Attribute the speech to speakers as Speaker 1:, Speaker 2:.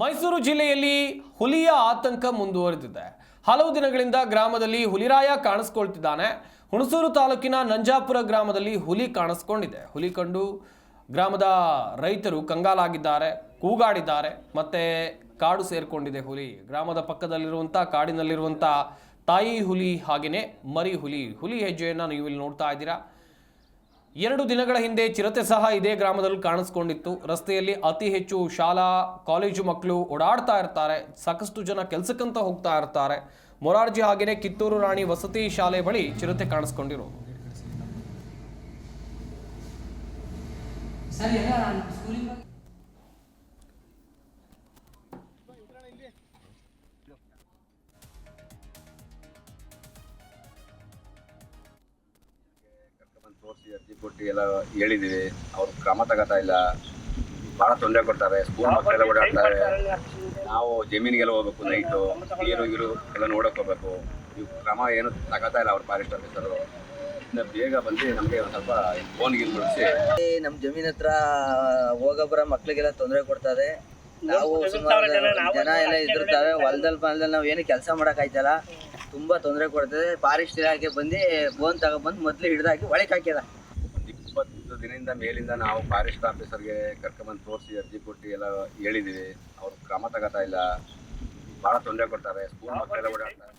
Speaker 1: ಮೈಸೂರು ಜಿಲ್ಲೆಯಲ್ಲಿ ಹುಲಿಯ ಆತಂಕ ಮುಂದುವರೆದಿದೆ. ಹಲವು ದಿನಗಳಿಂದ ಗ್ರಾಮದಲ್ಲಿ ಹುಲಿರಾಯ ಕಾಣಿಸ್ಕೊಳ್ತಿದ್ದಾನೆ. ಹುಣಸೂರು ತಾಲೂಕಿನ ನಂಜಾಪುರ ಗ್ರಾಮದಲ್ಲಿ ಹುಲಿ ಕಾಣಿಸ್ಕೊಂಡಿದೆ. ಹುಲಿ ಕಂಡು ಗ್ರಾಮದ ರೈತರು ಕಂಗಾಲಾಗಿದ್ದಾರೆ, ಕೂಗಾಡಿದ್ದಾರೆ, ಮತ್ತೆ ಕಾಡು ಸೇರಿಕೊಂಡಿದೆ ಹುಲಿ. ಗ್ರಾಮದ ಪಕ್ಕದಲ್ಲಿರುವಂಥ ಕಾಡಿನಲ್ಲಿರುವಂಥ ತಾಯಿ ಹುಲಿ ಹಾಗೆಯೇ ಮರಿ ಹುಲಿ. ಹುಲಿ ಹೆಜ್ಜೆಯನ್ನು ನೀವು ಇಲ್ಲಿ ನೋಡ್ತಾ ಇದ್ದೀರಾ. ಎರಡು ದಿನಗಳ ಹಿಂದೆ ಚಿರತೆ ಸಹ ಇದೇ ಗ್ರಾಮದಲ್ಲಿ ಕಾಣಿಸ್ಕೊಂಡಿತ್ತು. ರಸ್ತೆಯಲ್ಲಿ ಅತಿ ಹೆಚ್ಚು ಶಾಲಾ, ಕಾಲೇಜು ಮಕ್ಕಳು ಓಡಾಡ್ತಾ ಇರ್ತಾರೆ. ಸಾಕಷ್ಟು ಜನ ಕೆಲಸಕ್ಕಂತ ಹೋಗ್ತಾ ಇರ್ತಾರೆ. ಮೊರಾರ್ಜಿ ಹಾಗೆಯೇ ಕಿತ್ತೂರು ರಾಣಿ ವಸತಿ ಶಾಲೆ ಬಳಿ ಚಿರತೆ ಕಾಣಿಸ್ಕೊಂಡಿರು
Speaker 2: ಸರ್
Speaker 3: ತೋರಿಸಿ ಅರ್ಜಿ ಕೊಟ್ಟು ಎಲ್ಲ ಹೇಳಿದಿವಿ ಅವ್ರು ಕ್ರಮ ತಗೋತಾ ಇಲ್ಲ. ಬಹಳ ತೊಂದರೆ ಕೊಡ್ತಾರೆ. ಸ್ಕೂಲ್ ಮಕ್ಕಳೆಲ್ಲ ಓಡಾಡ್ತಾರೆ. ನಾವು ಜಮೀನಿಗೆಲ್ಲ ಹೋಗ್ಬೇಕು ನೈಟು ನೀರು ಗೀರು ಎಲ್ಲ ನೋಡಕ್ ಹೋಗ್ಬೇಕು. ಇವು ಕ್ರಮ ಏನು ತಗೋತಾ ಇಲ್ಲ ಅವ್ರ ಫಾರೆಸ್ಟ್ ಆಫೀಸರು ಇನ್ನು ಬೇಗ ಬಂದು ನಮಗೆ ಒಂದು ಸ್ವಲ್ಪ ಫೋನ್ ಗಿಲ್ ಮುಗಿಸಿ
Speaker 4: ನಮ್ ಜಮೀನ್ ಹತ್ರ ಹೋಗೋಬ್ರ ಮಕ್ಳಿಗೆಲ್ಲ ತೊಂದರೆ ಕೊಡ್ತಾರೆ. ನಾವು ಸುಮಾರು ಜನ ಎಲ್ಲ ಇದಿರ್ತಾವೆ ಹೊಲದಲ್ಲಿ ಬಂದಲ್ಲಿ ನಾವು ಏನು ಕೆಲಸ ಮಾಡಕ್ ಆಯ್ತಲ್ಲ. ತುಂಬಾ ತೊಂದರೆ ಕೊಡ್ತದೆ. ಫಾರೆಸ್ಟ್ ಇಲಾಖೆ ಬಂದು ಬೋನ್ ತಗೊಬಂದು ಮೊದ್ಲು ಹಿಡ್ದಾಕಿ ಒಳಗೆ ಹಾಕ್ಯದ.
Speaker 3: ಒಂದು ಇಪ್ಪತ್ತು ದಿನದಿಂದ ಮೇಲಿಂದ ನಾವು ಫಾರೆಸ್ಟ್ ಆಫೀಸರ್ಗೆ ಕರ್ಕೊಂಡ್ಬಂದು ತೋರಿಸಿ, ಅರ್ಜಿ ಕೊಟ್ಟು ಎಲ್ಲ ಹೇಳಿದ್ದೀವಿ ಅವ್ರು ಕ್ರಮ ತಗೋತಾ ಇಲ್ಲ. ಭಾಳ ತೊಂದರೆ ಕೊಡ್ತಾರೆ. ಸ್ಕೂಲ್ ಮಕ್ಕಳೆಲ್ಲ ಓಡಾಡ್ತಾರೆ.